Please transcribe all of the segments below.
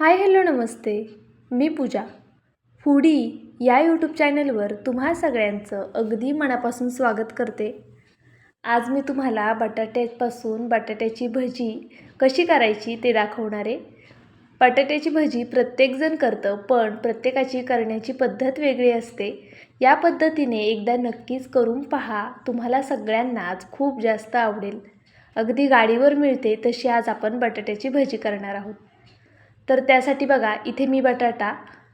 हाय hello नमस्ते. मी Pooja. Foodie या यूट्यूब चॅनलवर तुम्हा सगळ्यांचं अगदी मनापासून स्वागत करते. आज मी तुम्हाला बटाट्यापासून बटाट्याची भजी कशी करायची ते दाखवणार आहे. बटाट्याची भजी प्रत्येकजण करतं पण प्रत्येकाची करण्याची पद्धत वेगळी असते. या पद्धतीने एकदा नक्कीच करून पहा तुम्हाला सगळ्यांनाच खूप जास्त आवडेल. अगदी गाडीवर मिळते तशी आज आपण बटाट्याची भजी करणार आहोत. तर त्यासाठी बघा इथे मी बटाटा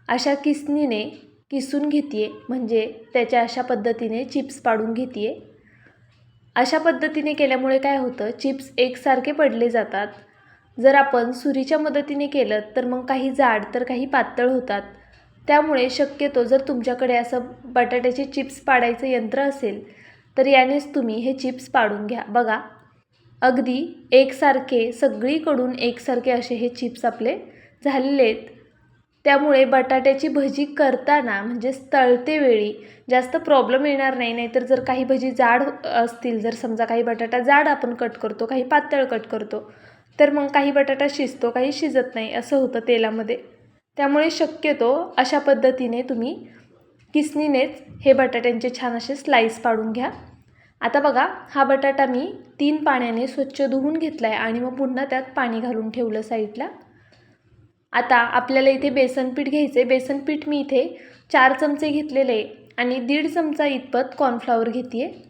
अशा किसनीने किसून घेते आहे म्हणजे त्याच्या अशा पद्धतीने चिप्स पाडून घेते आहे अशा पद्धतीने केल्यामुळे काय होतं चिप्स एकसारखे पडले जातात. जर आपण सुरीच्या मदतीने केलं तर मग काही जाड तर काही पातळ होतात. त्यामुळे शक्यतो जर तुमच्याकडे असं बटाट्याचे चिप्स पाडायचं यंत्र असेल तर यानेच तुम्ही हे चिप्स पाडून घ्या. बघा अगदी एकसारखे सगळीकडून एकसारखे असे हे चिप्स आपले झालेले आहेत त्यामुळे बटाट्याची भजी करताना म्हणजे तळते वेळी जास्त प्रॉब्लेम येणार नाही. नाहीतर जर काही भजी जाड असतील जर समजा काही बटाटा जाड आपण कट करतो काही पातळ कट करतो तर मग काही बटाटा शिजतो काही शिजत नाही असं होतं तेलामध्ये. त्यामुळे शक्यतो अशा पद्धतीने तुम्ही किसनीनेच हे बटाट्यांचे छान असे स्लाईस पाडून घ्या. आता बघा हा बटाटा मी तीन पाण्याने स्वच्छ धुवून घेतला आहे आणि मग पुन्हा त्यात पाणी घालून ठेवलं साईडला आता आपल्याला इथे बेसनपीठ घ्यायचं आहे बेसनपीठ मी इथे चार चमचे घेतलेले आहे आणि दीड चमचा इतपत कॉर्नफ्लॉवर घेते आहे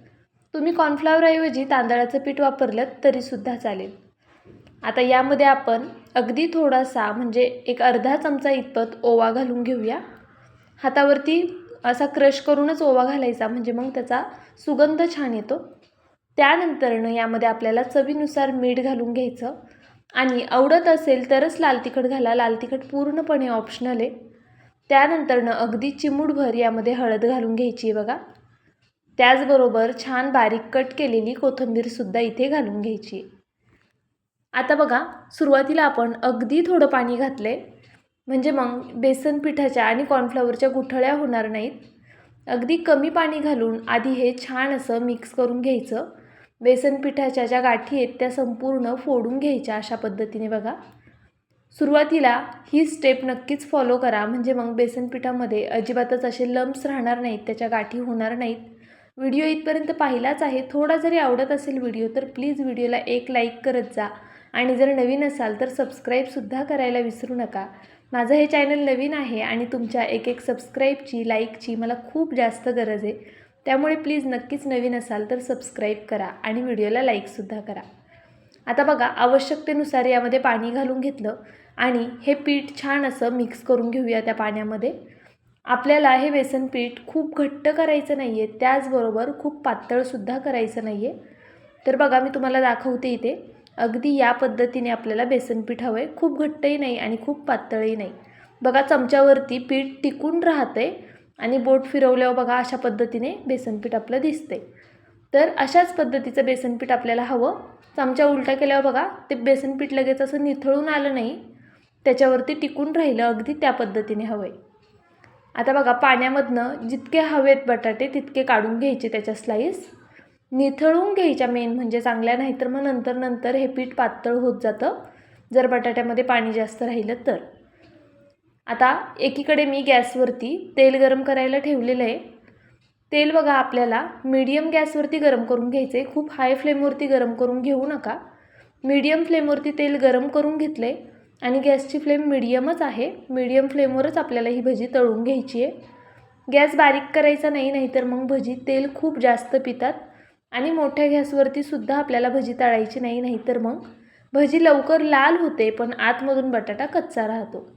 तुम्ही कॉर्नफ्लॉवरऐवजी तांदळाचं पीठ वापरलं तरीसुद्धा चालेल. आता यामध्ये आपण अगदी थोडासा म्हणजे एक अर्धा चमचा इतपत ओवा घालून घेऊया. हातावरती असा क्रश करूनच ओवा घालायचा म्हणजे मग त्याचा सुगंध छान येतो. त्यानंतरनं यामध्ये आपल्याला चवीनुसार मीठ घालून घ्यायचं. आणि आवडत असेल तरच लाल तिखट घाला. लाल तिखट पूर्णपणे ऑप्शनल आहे. त्यानंतरनं अगदी चिमूटभर यामध्ये हळद घालून घ्यायची आहे बघा. त्याचबरोबर छान बारीक कट केलेली कोथिंबीरसुद्धा इथे घालून घ्यायची आता बघा सुरुवातीला आपण अगदी थोडं पाणी घातलं आहे म्हणजे मग बेसन पिठाच्या आणि कॉर्नफ्लॉवरच्या गुठळ्या होणार नाहीत. अगदी कमी पाणी घालून आधी हे छान असं मिक्स करून घ्यायचं. बेसन पिठाच्या ज्या गाठी आहेत त्या संपूर्ण फोडून घ्यायच्या अशा पद्धतीने बघा. सुरुवातीला ही स्टेप नक्कीच फॉलो करा. म्हणजे मग बेसन पिठामध्ये अजिबातच असे लम्प्स राहणार नाहीत त्याच्या गाठी होणार नाहीत. व्हिडिओ इथपर्यंत पाहिलाच आहे. थोडा जरी आवडत असेल व्हिडिओ तर प्लीज व्हिडिओला एक लाईक करत जा. आणि जर नवीन असाल तर सबस्क्राईबसुद्धा करायला विसरू नका. माझं हे चॅनल नवीन आहे आणि तुमच्या एक एक सबस्क्राईबची लाईकची मला खूप जास्त गरज आहे. त्यामुळे प्लीज नक्कीच नवीन असाल तर सबस्क्राईब करा आणि व्हिडिओला लाईकसुद्धा करा. आता बघा आवश्यकतेनुसार यामध्ये पाणी घालून घेतलं आणि हे पीठ छान असं मिक्स करून घेऊया त्या पाण्यामध्ये. आपल्याला हे बेसन पीठ खूप घट्ट करायचं नाही आहे त्याचबरोबर खूप पातळसुद्धा करायचं नाही आहे तर बघा मी तुम्हाला दाखवते इथे. अगदी या पद्धतीने आपल्याला बेसन पीठ हवं आहे खूप घट्टही नाही आणि खूप पातळही नाही. बघा चमच्यावरती पीठ टिकून राहतं आहे आणि बोट फिरवल्यावर बघा अशा पद्धतीने बेसनपीठ आपलं दिसते तर अशाच पद्धतीचं बेसनपीठ आपल्याला हवं. चमचा उलटा केल्यावर बघा ते बेसनपीठ लगेच असं निथळून आलं नाही. त्याच्यावरती टिकून राहिलं अगदी त्या पद्धतीने हवं आहे आता बघा पाण्यामधनं जितके हवेत बटाटे तितके काढून घ्यायचे त्याच्या स्लाईस निथळून घ्यायच्या मेन म्हणजे चांगल्या नाहीतर मग नंतर नंतर हे पीठ पातळ होत जातं. जर बटाट्यामध्ये पाणी जास्त राहिलं तर. आता एकीकडे मी गॅसवरती तेल गरम करायला ठेवलेलं आहे. तेल बघा आपल्याला मीडियम गॅसवरती गरम करून घ्यायचं आहे खूप हाय फ्लेमवरती गरम करून घेऊ नका. मीडियम फ्लेमवरती तेल गरम करून घेतलं आहे आणि गॅसची फ्लेम मिडियमच आहे. मीडियम फ्लेमवरच आपल्याला ही भजी तळून घ्यायची आहे. गॅस बारीक करायचा नाही नाहीतर मग भजी तेल खूप जास्त पितात आणि मोठ्या गॅसवरती सुद्धा आपल्याला भजी तळायची नाही नाहीतर मग भजी लवकर लाल होते पण आतमधून बटाटा कच्चा राहतो.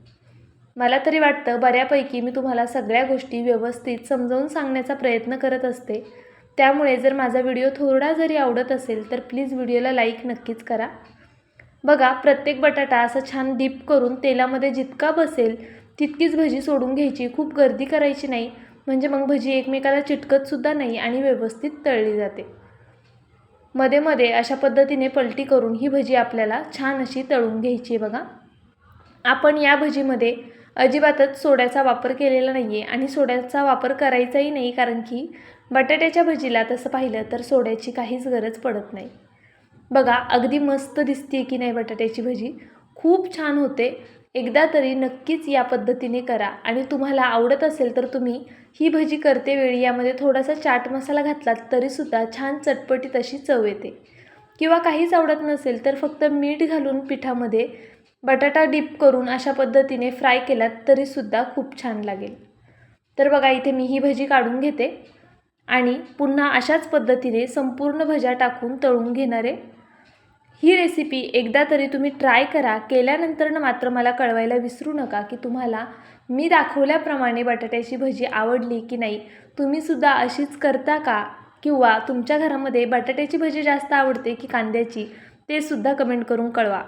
मला तरी वाटतं बऱ्यापैकी मी तुम्हाला सगळ्या गोष्टी व्यवस्थित समजावून सांगण्याचा प्रयत्न करत असते. त्यामुळे जर माझा व्हिडिओ थोडा जरी आवडत असेल तर प्लीज व्हिडिओला लाईक नक्कीच करा. बघा प्रत्येक बटाटा असं छान डीप करून तेलामध्ये जितका बसेल तितकीच भजी सोडून घ्यायची. खूप गर्दी करायची नाही. म्हणजे मग भजी एकमेकाला चिटकतसुद्धा नाही आणि व्यवस्थित तळली जाते. मध्ये मध्ये अशा पद्धतीने पलटी करून ही भजी आपल्याला छान अशी तळून घ्यायची आहे बघा. आपण या भजीमध्ये अजिबातच सोड्याचा वापर केलेला नाही आहे आणि सोड्याचा वापर करायचाही नाही कारण की बटाट्याच्या भजीला तसं पाहिलं तर सोड्याची काहीच गरज पडत नाही. बघा अगदी मस्त दिसते की नाही बटाट्याची भजी. खूप छान होते. एकदा तरी नक्कीच या पद्धतीने करा. आणि तुम्हाला आवडत असेल तर तुम्ही ही भजी करते वेळी यामध्ये थोडासा चाट मसाला घातलात तरीसुद्धा छान चटपटीत अशी चव येते. किंवा काहीच आवडत नसेल तर फक्त मीठ घालून पिठामध्ये बटाटा डिप करून अशा पद्धतीने फ्राय केलात तरीसुद्धा खूप छान लागेल. तर बघा इथे मी ही भजी काढून घेते आणि पुन्हा अशाच पद्धतीने संपूर्ण भज्या टाकून तळून घेणारे ही रेसिपी एकदा तरी तुम्ही ट्राय करा. केल्यानंतर मात्र मला कळवायला विसरू नका की तुम्हाला मी दाखवल्याप्रमाणे बटाट्याची भजी आवडली की नाही. तुम्हीसुद्धा अशीच करता का? किंवा तुमच्या घरामध्ये बटाट्याची भजी जास्त आवडते की कांद्याची? ते सुद्धा कमेंट करून कळवा.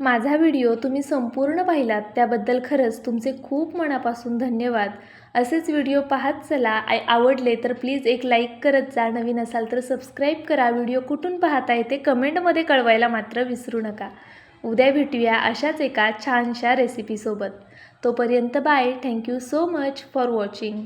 माझा व्हिडिओ तुम्ही संपूर्ण पाहिलात त्याबद्दल खरंच तुमचे खूप मनापासून धन्यवाद. असेच व्हिडिओ पाहत चला. आय आवडले तर प्लीज एक लाईक करत जा. नवीन असाल तर सबस्क्राईब करा. व्हिडिओ कुठून पाहताय ते कमेंटमध्ये कळवायला मात्र विसरू नका. उद्या भेटूया अशाच एका छानशा रेसिपीसोबत तोपर्यंत bye. Thank you so much for watching